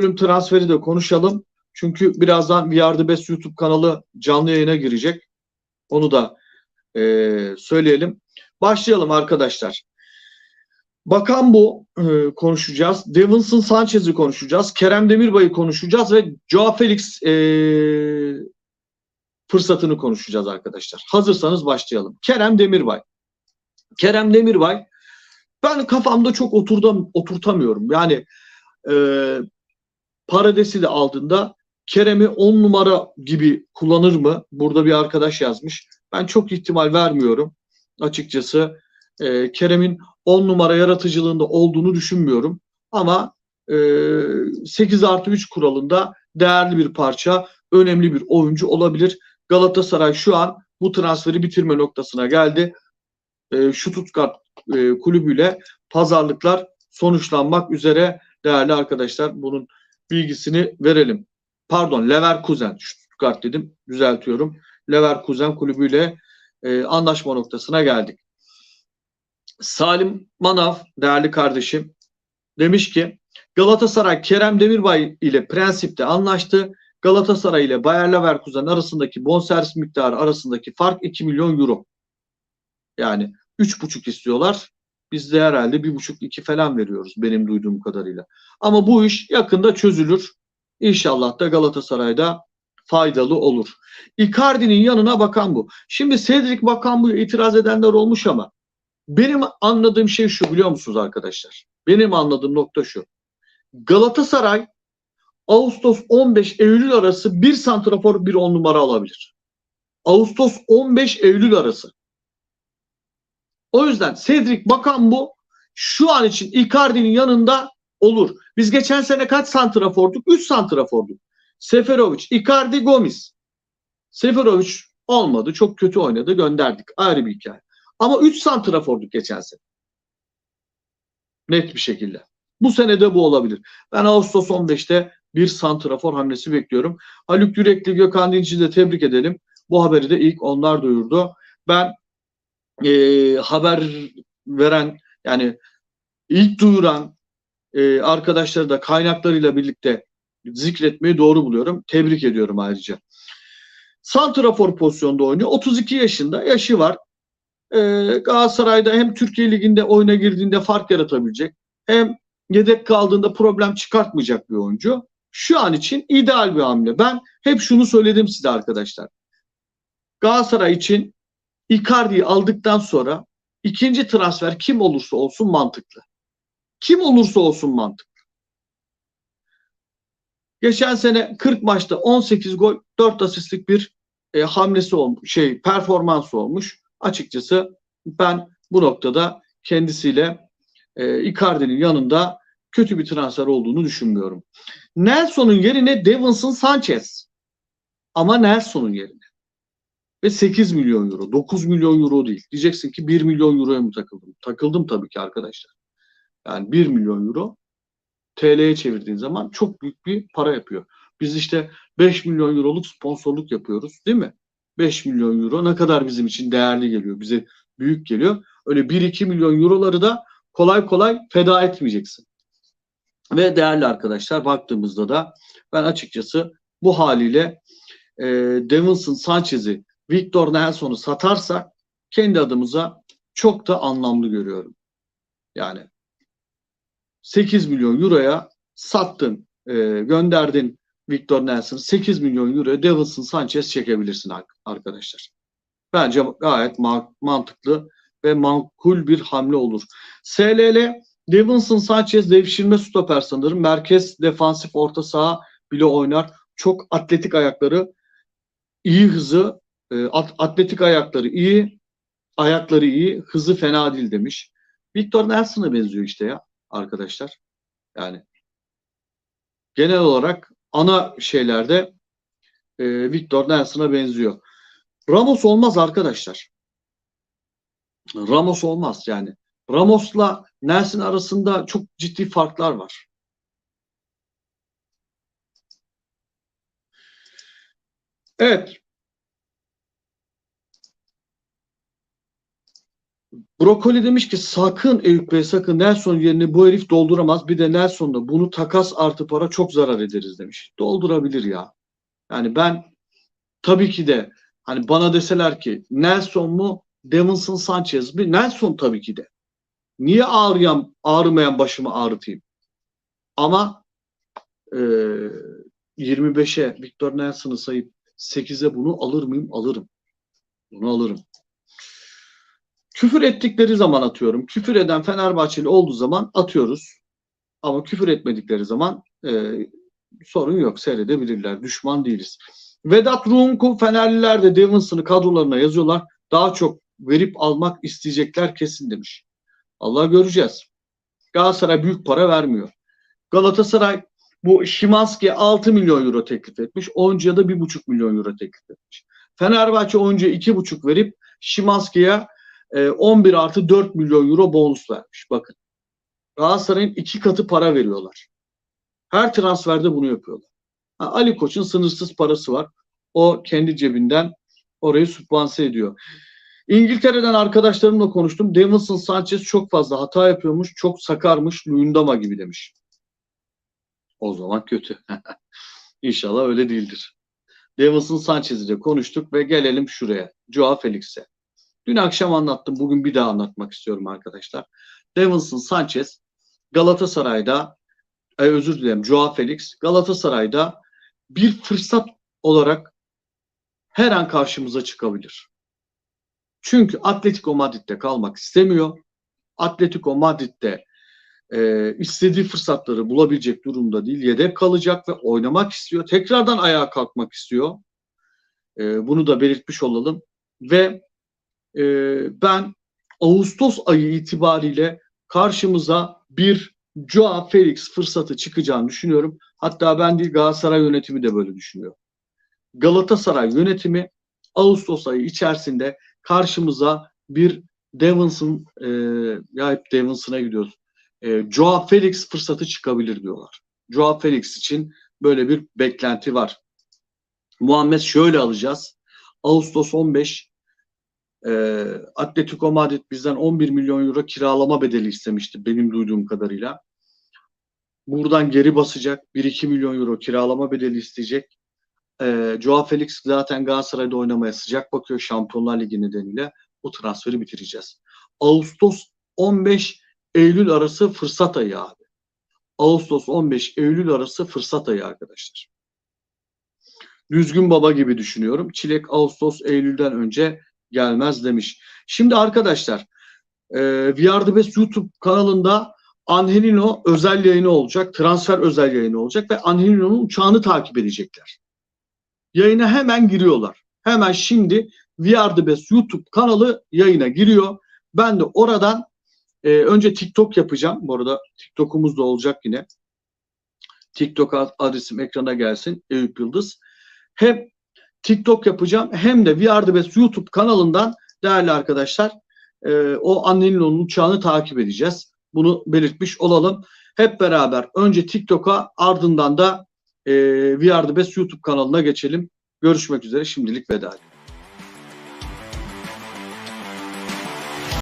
bölüm transferi de konuşalım. Çünkü birazdan Are The Best YouTube kanalı canlı yayına girecek. Onu da e, söyleyelim. Başlayalım arkadaşlar. Bakan bu e, konuşacağız. Davinson Sanchez'i konuşacağız. Kerem Demirbay'ı konuşacağız ve Joao Felix e, fırsatını konuşacağız arkadaşlar. Hazırsanız başlayalım. Kerem Demirbay. Kerem Demirbay ben kafamda çok oturdum, oturtamıyorum. Yani e, Parades'i de aldığında Kerem'i 10 numara gibi kullanır mı? Burada bir arkadaş yazmış. Ben çok ihtimal vermiyorum. Açıkçası e, Kerem'in 10 numara yaratıcılığında olduğunu düşünmüyorum. Ama e, 8 artı 3 kuralında değerli bir parça, önemli bir oyuncu olabilir. Galatasaray şu an bu transferi bitirme noktasına geldi. E, Stuttgart e, kulübüyle pazarlıklar sonuçlanmak üzere değerli arkadaşlar. Bunun bilgisini verelim. Pardon Leverkusen, Stuttgart dedim düzeltiyorum. Leverkusen kulübüyle e, anlaşma noktasına geldik. Salim Manav değerli kardeşim demiş ki Galatasaray Kerem Demirbay ile prensipte anlaştı. Galatasaray ile Bayer Leverkusen arasındaki bonservis miktarı arasındaki fark 2 milyon euro. Yani 3,5 istiyorlar. Biz de herhalde 1,5-2 falan veriyoruz benim duyduğum kadarıyla. Ama bu iş yakında çözülür. İnşallah da Galatasaray'da faydalı olur. Icardi'nin yanına bakan bu. Şimdi Cedric Bakan bu itiraz edenler olmuş ama benim anladığım şey şu biliyor musunuz arkadaşlar? Benim anladığım nokta şu. Galatasaray Ağustos 15 Eylül arası bir santrafor bir on numara alabilir. Ağustos 15 Eylül arası. O yüzden Cedric Bakan bu şu an için Icardi'nin yanında olur. Biz geçen sene kaç santraforduk? 3 santraforduk. Seferovic, Icardi, Gomis. Seferovic olmadı. Çok kötü oynadı. Gönderdik. Ayrı bir hikaye. Ama 3 santraforduk geçen sene. Net bir şekilde. Bu sene de bu olabilir. Ben Ağustos 15'te bir santrafor hamlesi bekliyorum. Haluk Yürekli, Gökhan Dinç'i de tebrik edelim. Bu haberi de ilk onlar duyurdu. Ben e, haber veren yani ilk duyuran e, arkadaşları da kaynaklarıyla birlikte zikretmeyi doğru buluyorum. Tebrik ediyorum ayrıca. Santrafor pozisyonda oynuyor. 32 yaşında yaşı var. E, Galatasaray'da hem Türkiye Ligi'nde oyuna girdiğinde fark yaratabilecek hem yedek kaldığında problem çıkartmayacak bir oyuncu. Şu an için ideal bir hamle. Ben hep şunu söyledim size arkadaşlar. Galatasaray için Icardi'yi aldıktan sonra ikinci transfer kim olursa olsun mantıklı. Kim olursa olsun mantıklı. Geçen sene 40 maçta 18 gol, 4 asistlik bir e, hamlesi olmuş, şey performansı olmuş. Açıkçası ben bu noktada kendisiyle e, Icardi'nin yanında kötü bir transfer olduğunu düşünmüyorum. Nelson'un yerine Davinson Sanchez. Ama Nelson'un yerine. Ve 8 milyon euro. 9 milyon euro değil. Diyeceksin ki 1 milyon euroya mı takıldım? Takıldım tabii ki arkadaşlar. Yani 1 milyon euro TL'ye çevirdiğin zaman çok büyük bir para yapıyor. Biz işte 5 milyon euroluk sponsorluk yapıyoruz değil mi? 5 milyon euro ne kadar bizim için değerli geliyor. Bize büyük geliyor. Öyle 1-2 milyon euroları da kolay kolay feda etmeyeceksin. Ve değerli arkadaşlar baktığımızda da ben açıkçası bu haliyle e, Davinson Sanchez'i Victor Nelson'u satarsak kendi adımıza çok da anlamlı görüyorum. Yani 8 milyon euroya sattın, e, gönderdin Victor Nelson 8 milyon euroya Davinson Sanchez çekebilirsin arkadaşlar. Bence gayet ma- mantıklı ve makul bir hamle olur. SLL Davinson Sanchez devşirme stoper sanırım. Merkez defansif orta saha bile oynar. Çok atletik ayakları, iyi hızı, e, atletik ayakları iyi, ayakları iyi, hızı fena değil demiş. Victor Nelson'a benziyor işte ya arkadaşlar. Yani genel olarak ana şeylerde e, Victor Nelson'a benziyor. Ramos olmaz arkadaşlar. Ramos olmaz yani. Ramos'la Nelson arasında çok ciddi farklar var. Evet. Brokoli demiş ki sakın Eyüp Bey sakın Nelson yerine bu herif dolduramaz. Bir de Nelson'da bunu takas artı para çok zarar ederiz demiş. Doldurabilir ya. Yani ben tabii ki de hani bana deseler ki Nelson mu Davinson Sanchez mi? Nelson tabii ki de. Niye ağrıyan, ağrımayan başımı ağrıtayım? Ama e, 25'e Victor Nelson'ı sayıp 8'e bunu alır mıyım? Alırım. Bunu alırım. Küfür ettikleri zaman atıyorum. Küfür eden Fenerbahçeli olduğu zaman atıyoruz. Ama küfür etmedikleri zaman e, sorun yok. Seyredebilirler. Düşman değiliz. Vedat Rumku Fenerliler de Davinson'ı kadrolarına yazıyorlar. Daha çok verip almak isteyecekler kesin demiş. Allah göreceğiz. Galatasaray büyük para vermiyor. Galatasaray bu Şimanski'ye 6 milyon euro teklif etmiş. Oyuncuya da 1,5 milyon euro teklif etmiş. Fenerbahçe oyuncuya 2,5 verip Şimanski'ye 11 artı 4 milyon euro bonus vermiş. Bakın. Galatasaray'ın iki katı para veriyorlar. Her transferde bunu yapıyorlar. Ha, Ali Koç'un sınırsız parası var. O kendi cebinden orayı sübvanse ediyor. İngiltere'den arkadaşlarımla konuştum. Davinson Sanchez çok fazla hata yapıyormuş. Çok sakarmış. Luyendama gibi demiş. O zaman kötü. İnşallah öyle değildir. Davinson Sanchez'i de konuştuk ve gelelim şuraya. Joao Felix'e. Dün akşam anlattım. Bugün bir daha anlatmak istiyorum arkadaşlar. Davinson Sanchez Galatasaray'da e, özür dilerim Joao Felix Galatasaray'da bir fırsat olarak her an karşımıza çıkabilir. Çünkü Atletico Madrid'de kalmak istemiyor. Atletico Madrid'de e, istediği fırsatları bulabilecek durumda değil. Yedek kalacak ve oynamak istiyor. Tekrardan ayağa kalkmak istiyor. E, bunu da belirtmiş olalım. Ve e, ben Ağustos ayı itibariyle karşımıza bir Joao Felix fırsatı çıkacağını düşünüyorum. Hatta ben değil Galatasaray yönetimi de böyle düşünüyor. Galatasaray yönetimi Ağustos ayı içerisinde karşımıza bir Davinson e, ya hep Davinson'a gidiyoruz. E, Joao Felix fırsatı çıkabilir diyorlar. Joao Felix için böyle bir beklenti var. Muhammed şöyle alacağız. Ağustos 15 e, Atletico Madrid bizden 11 milyon euro kiralama bedeli istemişti benim duyduğum kadarıyla. Buradan geri basacak. 1-2 milyon euro kiralama bedeli isteyecek. E, Joao Felix zaten Galatasaray'da oynamaya sıcak bakıyor Şampiyonlar Ligi nedeniyle. Bu transferi bitireceğiz. Ağustos 15 Eylül arası fırsat ayı abi. Ağustos 15 Eylül arası fırsat ayı arkadaşlar. Düzgün baba gibi düşünüyorum. Çilek Ağustos Eylül'den önce gelmez demiş. Şimdi arkadaşlar e, VR The Best YouTube kanalında Angelino özel yayını olacak. Transfer özel yayını olacak ve Angelino'nun uçağını takip edecekler. Yayına hemen giriyorlar. Hemen şimdi VR The Best YouTube kanalı yayına giriyor. Ben de oradan e, önce TikTok yapacağım. Bu arada TikTok'umuz da olacak yine. TikTok adresim ekrana gelsin. Eyüp Yıldız. Hem TikTok yapacağım hem de VR The Best YouTube kanalından değerli arkadaşlar e, o Angelino'nun uçağını takip edeceğiz. Bunu belirtmiş olalım. Hep beraber önce TikTok'a ardından da e, VR The Best YouTube kanalına geçelim. Görüşmek üzere şimdilik veda.